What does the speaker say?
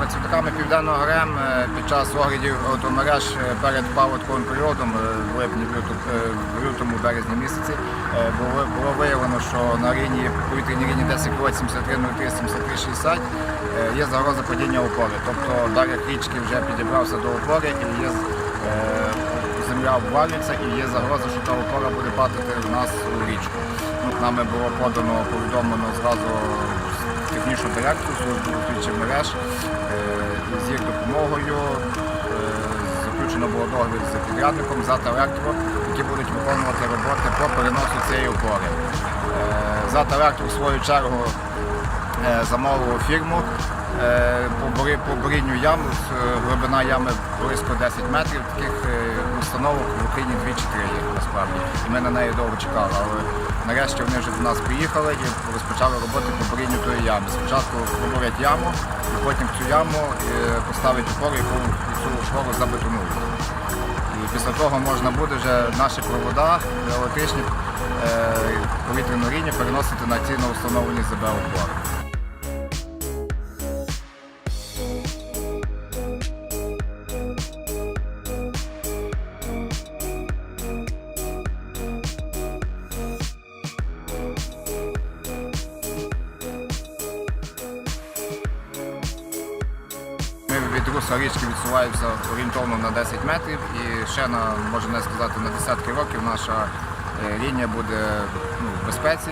Працівниками Південного ГРМ е, під час оглядів автомереж е, перед паводковим періодом е, в липні, в лютому, березні місяці було, було виявлено, що на рівні повітряній рівні 10 73 03 73 60 е, є загроза падіння опори. Тобто берег річки вже підібрався до опори і є земля обвалюється і є загроза, що та опора буде падати в нас у річку. Нами було подано, повідомлено зразу технічну дирекцію служби слідчих мереж. Е, З їх допомогою е, заключено було договір з підрядником ЗАТ Електро, які будуть виконувати роботи по переносу цієї опори. Е, ЗАТ Електро в свою чергу замовив фірму по борі- борінню ям. Глибина ями близько 10 метрів. Таких установок в Україні 2 чи 3 є насправді. І ми на неї довго чекали. Але нарешті вони вже до нас приїхали і розпочали роботи по борінню тої ями. Спочатку пробурять яму, і потім цю яму е, поставить опору, яку цю опору забетонують. І після того можна буде вже наші провода електричні е, повітряну рівні переносити на ці новоустановлені ЗБ опори. Від руса річки відсуваємося орієнтовно на 10 метрів і ще на, можна сказати, на десятки років наша е, лінія буде ну, в безпеці.